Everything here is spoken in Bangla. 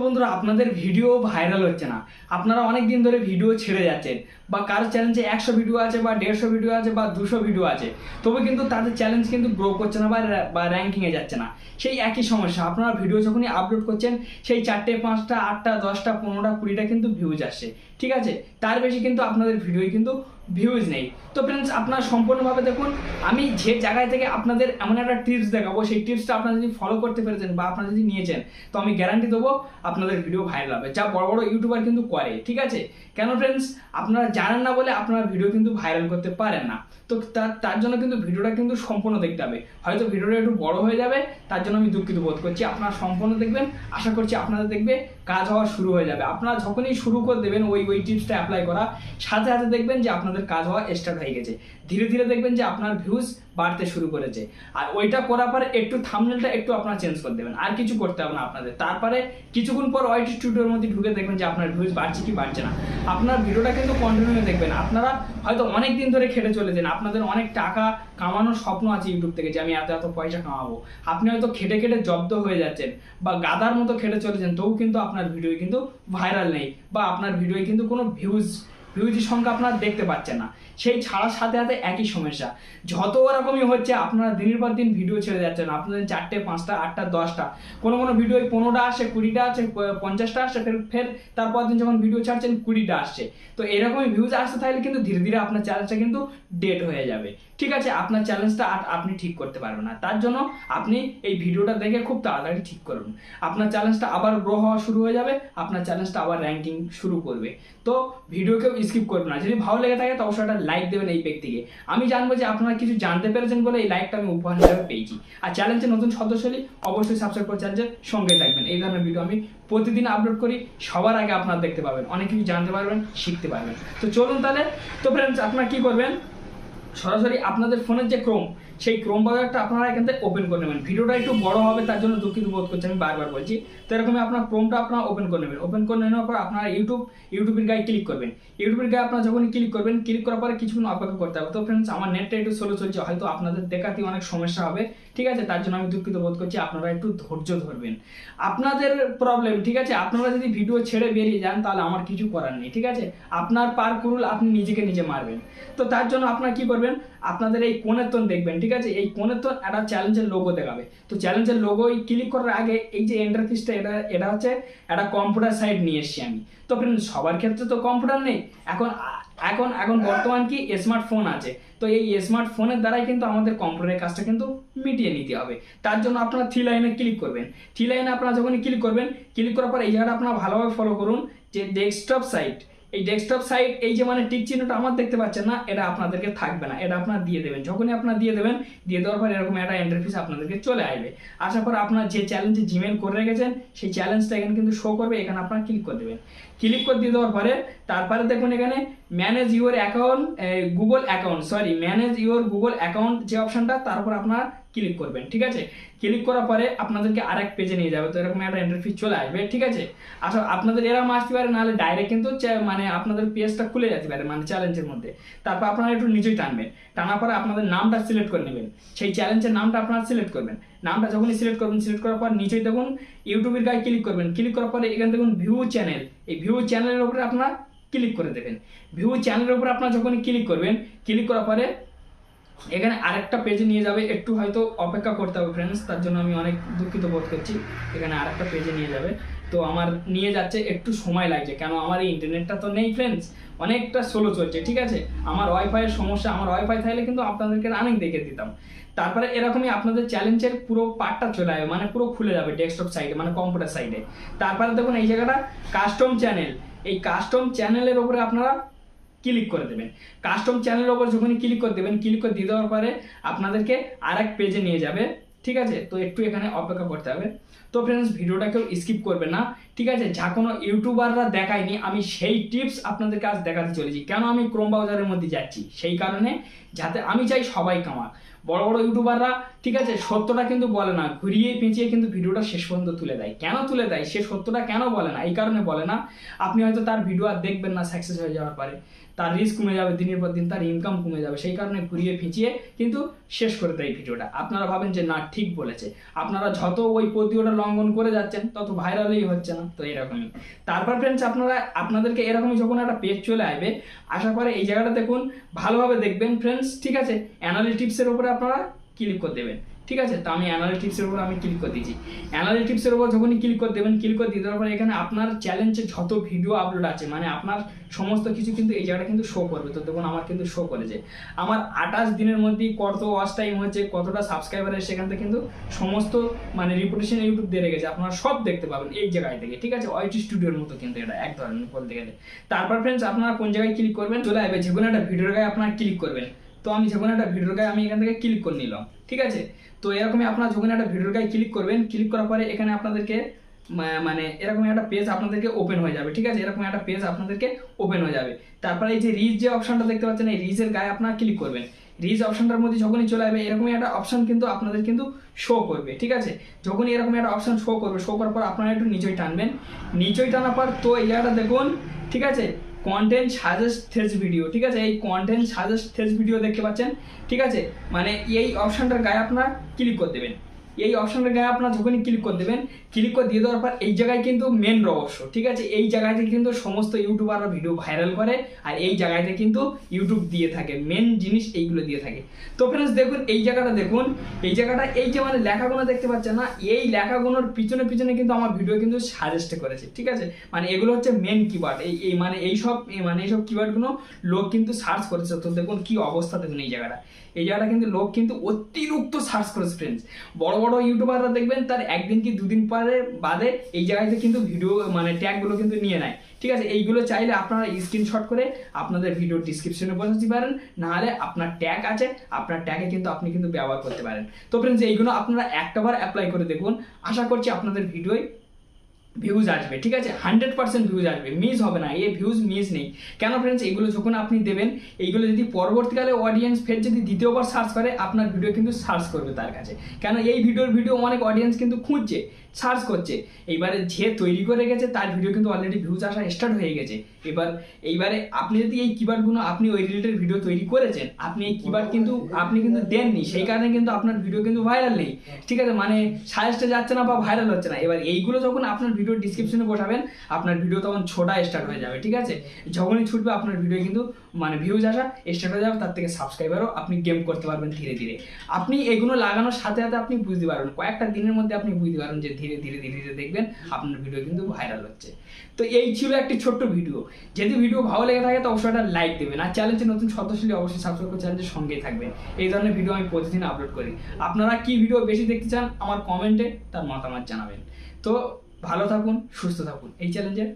বন্ধুরা, আপনাদের ভিডিও ভাইরাল হচ্ছে না। আপনারা অনেক দিন ধরে ভিডিও ছেড়ে যাচ্ছেন, বা কারও চ্যালেঞ্জে একশো ভিডিও আছে, বা দেড়শো ভিডিও আছে, বা দুশো ভিডিও আছে, তবে কিন্তু তাদের চ্যালেঞ্জ কিন্তু গ্রো করছে না, বা র্যা- বা র্যাঙ্কিংয়ে যাচ্ছে না। সেই একই সমস্যা, আপনারা ভিডিও যখনই আপলোড করছেন, সেই চারটে, পাঁচটা, আটটা, দশটা, পনেরোটা, কুড়িটা কিন্তু ভিউজ আসছে, ঠিক আছে? তার বেশি কিন্তু আপনাদের ভিডিওই কিন্তু ভিউজ নেই। তো ফ্রেন্ডস আপনারা সম্পূর্ণভাবে দেখুন, আমি যে জায়গায় থেকে আপনাদের এমন একটা টিপস দেখাবো, সেই টিপসটা আপনারা যদি ফলো করতে পেরেছেন বা আপনারা যদি নিয়েছেন, তো আমি গ্যারান্টি দেবো আপনাদের ভিডিও ভাইরাল হবে। যা বড় বড় ইউটিউবার কিন্তু করে, ঠিক আছে? কেন ফ্রেন্ডস আপনারা জানেন না বলে আপনারা ভিডিও কিন্তু ভাইরাল করতে পারেন না। তো তার জন্য কিন্তু ভিডিওটা কিন্তু সম্পূর্ণ দেখতে হবে। হয়তো ভিডিওটা একটু বড় হয়ে যাবে, তার জন্য আমি দুঃখিত বোধ করছি। আপনারা সম্পূর্ণ দেখবেন, আশা করছি আপনাদের দেখবে কাজ হওয়া শুরু হয়ে যাবে। আপনারা যখনই শুরু করে দেবেন ওই ওই টিপসটা অ্যাপ্লাই করা, সাথে সাথে দেখবেন যে আপনাদের কাজ হওয়া স্টার্ট হয়ে গেছে। ধীরে ধীরে দেখবেন যে আপনার ভিউজ বাড়তে শুরু করেছে। আর ওইটা করার পরে একটু থামনেলটা একটু আপনারা চেঞ্জ করে দেবেন। আর কিছু করতে হবে না আপনাদের। তারপরে কিছুক্ষণ পর ওয়াইট স্টুডিওর মধ্যে ঢুকে দেখবেন যে আপনার ভিউজ বাড়ছে কি বাড়ছে না। আপনার ভিডিওটা কিন্তু কন্টিনিউ দেখবেন। আপনারা হয়তো অনেক দিন ধরে খেটে চলেছেন। আপনাদের অনেক টাকা কামানোর স্বপ্ন আছে ইউটিউব থেকে যে আমি এত এত পয়সা কামাবো। আপনি হয়তো খেটে খেটে জব্দ হয়ে যাচ্ছেন বা গাদার মতো খেটে চলেছেন তবু কিন্তু আপনার ভিডিও কিন্তু ভাইরাল নেই বা আপনার ভিডিও কিন্তু কোনো ভিউজ ভিউজের সংখ্যা আপনারা দেখতে পাচ্ছেন না। সেই ছাড়ার সাথে সাথে একই সমস্যা। যত রকমই হচ্ছে, আপনারা দিনের পর দিন ভিডিও ছেড়ে যাচ্ছেন আপনাদের চারটে, পাঁচটা, আটটা, দশটা। কোনো কোনো ভিডিও পনেরোটা আসে কুড়িটা আসে পঞ্চাশটা আসে ফের ফের তারপর দিন যখন ভিডিও ছাড়ছেন, কুড়িটা আসছে। তো এরকমই ভিউজ আসতে থাকলে কিন্তু ধীরে ধীরে আপনার চ্যালেঞ্জটা কিন্তু ডেট হয়ে যাবে। ঠিক আছে, আপনার চ্যালেঞ্জটা আর আপনি ঠিক করতে পারবেন না। তার জন্য আপনি এই ভিডিওটা দেখে খুব তাড়াতাড়ি ঠিক করুন। আপনার চ্যালেঞ্জটা আবার গ্রো হওয়া শুরু হয়ে যাবে, আপনার চ্যালেঞ্জটা আবার র্যাঙ্কিং শুরু করবে। তো ভিডিও কেউ স্কিপ করবে না। যদি ভালো লেগে থাকে, তো অবশ্যই একটা লাইক দেবেন এই ব্যক্তিকে আমি জানব যে আপনারা কিছু জানতে পেরেছেন বলে এই লাইকটা আমি উপহার হিসাবে পেয়েছি। আর চ্যানেলটি নতুন সদস্য হলে অবশ্যই সাবস্ক্রাইব করে চ্যানেলের সঙ্গে থাকবেন। এই ধরনের ভিডিও আমি প্রতিদিন আপলোড করি। সবার আগে আপনারা দেখতে পাবেন অনেক কিছু জানতে পারবেন, শিখতে পারবেন। তো চলুন তাহলে। তো ফ্রেন্ডস আপনারা কি করবেন? সরাসরি আপনাদের ফোনের যে ক্রোম সেই ক্রোম ব্রাউজারটা আপনারা এখান থেকে ওপেন করে নেবেন। ভিডিওটা একটু বড় হবে, তার জন্য দুঃখিত বোধ করছি, আমি বারবার বলছি। তো এরকমই আপনার ক্রোমটা আপনারা ওপেন করে নেবেন। ওপেন করে নেওয়ার পর আপনারা ইউটিউব ইউটিউবের গায়ে ক্লিক করবেন। ইউটিউবের গায়ে আপনারা যখন ক্লিক করবেন ক্লিক করার পরে কিছুক্ষণ অপেক্ষা করতে হবে। তো ফ্রেন্ডস আমার নেটটা একটু স্লো চলছে, হয়তো আপনাদের দেখাতে অনেক সমস্যা হবে। ঠিক আছে? তার জন্য আমি দুঃখিত বোধ করছি, আপনারা একটু ধৈর্য ধরবেন। আপনাদের প্রবলেম ঠিক আছে? আপনারা যদি ভিডিও ছেড়ে বেরিয়ে যান, তাহলে আমার কিছু করার নেই, ঠিক আছে? আপনার পার কুরুল আপনি নিজেকে নিজে মারবেন। তো তার জন্য আপনারা কি করবেন? আপনাদের এই কোণের তন দেখবেন, ঠিক আছে? এই কোণের তন একটা চ্যালেঞ্জের লোগো দেখাবে। তো চ্যালেঞ্জের লোগো ক্লিক করার আগে এই যে এন্টারফিসটা এটা এটা হচ্ছে একটা কম্পিউটার সাইট নিয়ে এসেছি আমি। তো ফ্রেন্ড সবার ক্ষেত্রে তো কম্পিউটার নেই। এখন এখন এখন বর্তমান কি স্মার্টফোন আছে। তো এই স্মার্টফোনের দ্বারাই কিন্তু আমাদের কম্পিউটারের কাজটা কিন্তু মিটিয়ে নিতে হবে। তার জন্য আপনারা থ্রি লাইনে ক্লিক করবেন। থ্রি লাইনে আপনারা যখন ক্লিক করবেন ক্লিক করার পর এই জায়গাটা আপনারা ভালোভাবে ফলো করুন, যে ডেস্কটপ সাইট এই ডেস্কটপ সাইট এই যে মানে টিক চিহ্নটা আমার দেখতে পাচ্ছেন না, এটা আপনাদেরকে থাকবে না, এটা আপনারা দিয়ে দেবেন। যখনই আপনারা দিয়ে দেবেন, দিয়ে দেওয়ার পর এরকম একটা ইন্টারফেস আপনাদেরকে চলে আসবে। আসার পর আপনার যে চ্যালেঞ্জে জিমেল করে রেখেছেন, সেই চ্যালেঞ্জটা এখানে কিন্তু শো করবে, এখানে আপনারা ক্লিক করে দেবেন। ক্লিক করে দিয়ে দেওয়ার পরে, তারপরে দেখুন এখানে manage your account Google account sorry manage your Google account যে অপশনটা তারপর আপনারা ক্লিক করবেন, ঠিক আছে? ক্লিক করার পরে আপনাদেরকে আরেক পেজে নিয়ে যাবে, তো এরকম একটা ইন্টারফেস চলে আসবে, ঠিক আছে? আচ্ছা আপনাদের এরকম আসতে পারে, নাহলে ডাইরেক্ট কিন্তু মানে আপনাদের পেজটা খুলে যেতে পারে মানে চ্যালেঞ্জের মধ্যে। তারপর আপনারা একটু নিচেই টানবেন, টানার পরে আপনাদের নামটা সিলেক্ট করে নেবেন। সেই চ্যালেঞ্জের নামটা আপনারা সিলেক্ট করবেন। নামটা যখনই সিলেক্ট করবেন সিলেক্ট করার পর নিচেই দেখুন ইউটিউবের গায়ে ক্লিক করবেন। ক্লিক করার পরে এখানে দেখুন ভিউ চ্যানেল এই ভিউ চ্যানেলের উপরে আপনারা ক্লিক করে দেবেন। ভিউ চ্যানেলের উপরে আপনারা যখনই ক্লিক করবেন ক্লিক করার পরে এখানে আরেকটা পেজে নিয়ে যাবে। একটু হয়তো অপেক্ষা করতে হবে ফ্রেন্ডস তার জন্য আমি অনেক দুঃখিত বোধ করছি। এখানে আরেকটা পেজে নিয়ে যাবে। তো আমার নিয়ে যাচ্ছে একটু সময় লাগছে, কেন আমার এই ইন্টারনেটটা তো নেই ফ্রেন্ডস অনেকটা স্লো চলছে, ঠিক আছে? আমার ওয়াইফাইয়ের সমস্যা, আমার ওয়াইফাই থাকলে কিন্তু আপনাদেরকে রানিং দেখে দিতাম। তারপরে এরকমই আপনাদের চ্যালেঞ্জের পুরো পার্টটা চলে যাবে মানে পুরো খুলে যাবে ডেস্কটপ সাইডে মানে কম্পিউটার সাইডে তারপরে দেখুন এই জায়গাটা কাস্টম চ্যানেল এই কাস্টম চ্যানেলের উপরে আপনারা ক্লিক করে দেবেন। কাস্টম চ্যানেলের ওপর যখনই ক্লিক করে দেবেন ক্লিক করে দিয়ে দেওয়ার পরে আপনাদেরকে আর এক পেজে নিয়ে যাবে, ঠিক আছে? তো একটু এখানে অপেক্ষা করতে হবে। তো ফ্রেন্ডস ভিডিওটা কেউ স্কিপ করবে না, ঠিক আছে? যা কোনো ইউটিউবাররা দেখায়নি, আমি সেই টিপস আপনাদেরকে আজ দেখাতে চলেছি। কেন আমি ক্রোম ব্রাউজারের মধ্যে যাচ্ছি? সেই কারণে যাতে আমি চাই সবাই কামাক। বড় বড় ইউটিউবাররা, ঠিক আছে, সত্যটা কিন্তু বলে না, ঘুরিয়ে পেঁচিয়ে কিন্তু ভিডিওটা শেষ পর্যন্ত তুলে দেয়। কেন তুলে দেয়? সে সত্যটা কেন বলে না? এই কারণে বলে না, আপনি হয়তো তার ভিডিও আর দেখবেন না সাকসেস হয়ে যাওয়ার পরে। তার রিস্ক কমে যাবে, দিনের পর দিন তার ইনকাম কমে যাবে। সেই কারণে ঘুরিয়ে ফিচিয়ে কিন্তু শেষ করে দেয় ভিডিওটা। আপনারা ভাবেন যে, না, ঠিক বলেছে। আপনারা যত ওই পদ্ধতিটা লঙ্ঘন করে যাচ্ছেন, তত ভাইরালই হচ্ছে না, তো এরকমই। তারপর ফ্রেন্ডস আপনারা, আপনাদেরকে এরকমই যখন একটা পেজ চলে আসবে, আশা করে এই জায়গাটা দেখুন, ভালোভাবে দেখবেন ফ্রেন্ডস ঠিক আছে? অ্যানালিটিক্সের উপরে আপনারা ক্লিক করে দেবেন। ঠিক আছে? তো আমি অ্যানালিটিক্সের উপর আমি ক্লিক করে দিয়েছি। অ্যানালিটিক্সের উপর যখনই ক্লিক করে দেবেন ক্লিক করে দিয়ে দেওয়ার পরে এখানে আপনার চ্যালেঞ্জে যত ভিডিও আপলোড আছে মানে আপনার সমস্ত কিছু কিন্তু এই জায়গাটা কিন্তু শো করবে। তো দেখুন, আমার কিন্তু শো করেছে। আমার আঠাশ দিনের মধ্যে কত ওয়াচ টাইম হয়েছে, কতটা সাবস্ক্রাইবার সেখান থেকে কিন্তু সমস্ত মানে রিপুটেশন ইউটিউব দিয়ে রেখেছে। আপনারা সব দেখতে পাবেন এই জায়গায় থেকে। ঠিক আছে? ওয়াইটি স্টুডিওর মতো কিন্তু এটা, এক ধরনের বলতে গেলে। তারপর ফ্রেন্ডস আপনারা কোন জায়গায় ক্লিক করবেন? চলে আসবে, যে কোনো একটা ভিডিওর গায়ে আপনারা ক্লিক করবেন। তো আমি যে কোনো একটা ভিডিওর গায়ে আমি এখান থেকে ক্লিক করে নিলাম, ঠিক আছে? তো এরকমই আপনারা যখন একটা ভিডিওর গায়ে ক্লিক করবেন ক্লিক করার পরে এখানে আপনাদেরকে মানে এরকম একটা পেজ আপনাদেরকে ওপেন হয়ে যাবে, ঠিক আছে? এরকম একটা পেজ আপনাদেরকে ওপেন হয়ে যাবে। তারপরে এই যে রিচ যে অপশনটা দেখতে পাচ্ছেন, এই রিচের গায়ে আপনারা ক্লিক করবেন। রিচ অপশনটার মধ্যে যখনই চলে আসবে, এরকমই একটা অপশন কিন্তু আপনাদের কিন্তু শো করবে, ঠিক আছে? যখনই এরকম একটা অপশন শো করবে শো করার পর আপনারা একটু নিচেই টানবেন। নিচেই টানার পর তো এই জায়গাটা দেখুন, ঠিক আছে? কন্টেন্ট সাজেস্ট থেস ভিডিও ঠিক আছে? এই কন্টেন্ট সাজেস্ট থেজ ভিডিও দেখতে পাচ্ছেন, ঠিক আছে? মানে এই অপশানটার গায়ে আপনারা ক্লিক করে দেবেন। এই অপশনের গায়ে আপনার যখনই ক্লিক করে দেবেন ক্লিক করে দিয়ে দেওয়ার পর এই জায়গায় কিন্তু মেন রহস্য, ঠিক আছে? এই জায়গাতে কিন্তু সমস্ত ইউটিউবাররা ভিডিও ভাইরাল করে আর এই জায়গাতে কিন্তু ইউটিউব দিয়ে থাকে মেন জিনিস এইগুলো দিয়ে থাকে। তো ফ্রেন্ডস দেখুন, এই জায়গাটা দেখুন, এই জায়গাটা, এই যে মানে লেখাগুলো দেখতে পাচ্ছেন না, এই লেখাগুলোর পিছনে পিছনে কিন্তু আমার ভিডিও কিন্তু সাজেস্ট করেছে, ঠিক আছে? মানে এগুলো হচ্ছে মেন কিওয়ার্ড এই এই মানে এই সব, এই মানে এইসব কিওয়ার্ডগুলো লোক কিন্তু সার্চ করেছে। তো দেখুন, কি অবস্থা দেখুন এই জায়গাটা। এই জায়গাটা কিন্তু লোক কিন্তু অতিরিক্ত সার্চ করেছে ফ্রেন্ডস বড় বড় ইউটিউবাররা দেখবেন, তার একদিন কি দুদিন পরে, বাদে এই জায়গাতে কিন্তু ভিডিও মানে ট্যাগগুলো কিন্তু নিয়ে নেয়। ঠিক আছে? এইগুলো চাইলে আপনারা স্ক্রিনশট করে আপনাদের ভিডিও ডিসক্রিপশনে বসাতে পারেন। নাহলে আপনার ট্যাগ আছে, আপনার ট্যাগে কিন্তু আপনি কিন্তু ব্যবহার করতে পারেন। তো ফ্রেন্ডস এইগুলো আপনারা একটাবার অ্যাপ্লাই করে দেখুন। আশা করছি আপনাদের ভিডিওয় ভিউজ আসবে, ঠিক আছে? হান্ড্রেড পার্সেন্ট ভিউজ আসবে মিস হবে না, এ ভিউজ মিস নেই। কেন ফ্রেন্ডস এইগুলো যখন আপনি দেবেন, এইগুলো যদি পরবর্তীকালে অডিয়েন্স ফের যদি দ্বিতীয়বার সার্চ করে, আপনার ভিডিও কিন্তু সার্চ করবে তার কাছে। কেন? এই ভিডিওর ভিডিও অনেক অডিয়েন্স কিন্তু খুঁজছে। সার্চ করছে। এইবারে যে তৈরি করে গেছে, তার ভিডিও কিন্তু অলরেডি ভিউজ আসা স্টার্ট হয়ে গেছে। এবার, এইবারে আপনি যদি এই কিবার্ডগুলো আপনি ওই রিলেটেড ভিডিও তৈরি করেছেন, আপনি এই কিবার্ড কিন্তু আপনি কিন্তু দেননি। সেই কারণে কিন্তু আপনার ভিডিও কিন্তু ভাইরাল নেই। ঠিক আছে? মানে সাজেস্টে যাচ্ছে না বা ভাইরাল হচ্ছে না। এবার এইগুলো যখন আপনার ভিডিও ডিসক্রিপশনে বসাবেন, আপনার ভিডিও তখন ছোটা স্টার্ট হয়ে যাবে। ঠিক আছে? যখনই ছুটবে, আপনার ভিডিও কিন্তু মানে ভিউজ আসা স্টার্ট হয়ে যাবে। তার থেকে সাবস্ক্রাইবারও আপনি গেম করতে পারবেন ধীরে ধীরে। আপনি এগুলো লাগানোর সাথে সাথে আপনি বুঝতে পারবেন। কয়েকটা দিনের মধ্যে আপনি বুঝতে পারবেন যে ধীরে ধীরে ধীরে ধীরে দেখবেন আপনার ভিডিও কিন্তু ভাইরাল হচ্ছে। তো এই ছিল একটি ছোট্ট ভিডিও যদি ভিডিও ভালো লেগে থাকে, তো অবশ্যই একটা লাইক দেবেন। আর চ্যানেলটি নতুন সদস্য হলে অবশ্যই সাবস্ক্রাইব করে চ্যানেলের সঙ্গেই থাকবেন। এই ধরনের ভিডিও আমি প্রতিদিন আপলোড করি। আপনারা কি ভিডিও বেশি দেখতে চান, আমার কমেন্টে তার মতামত জানাবেন। তো ভালো থাকুন, সুস্থ থাকুন। এই চ্যালেঞ্জের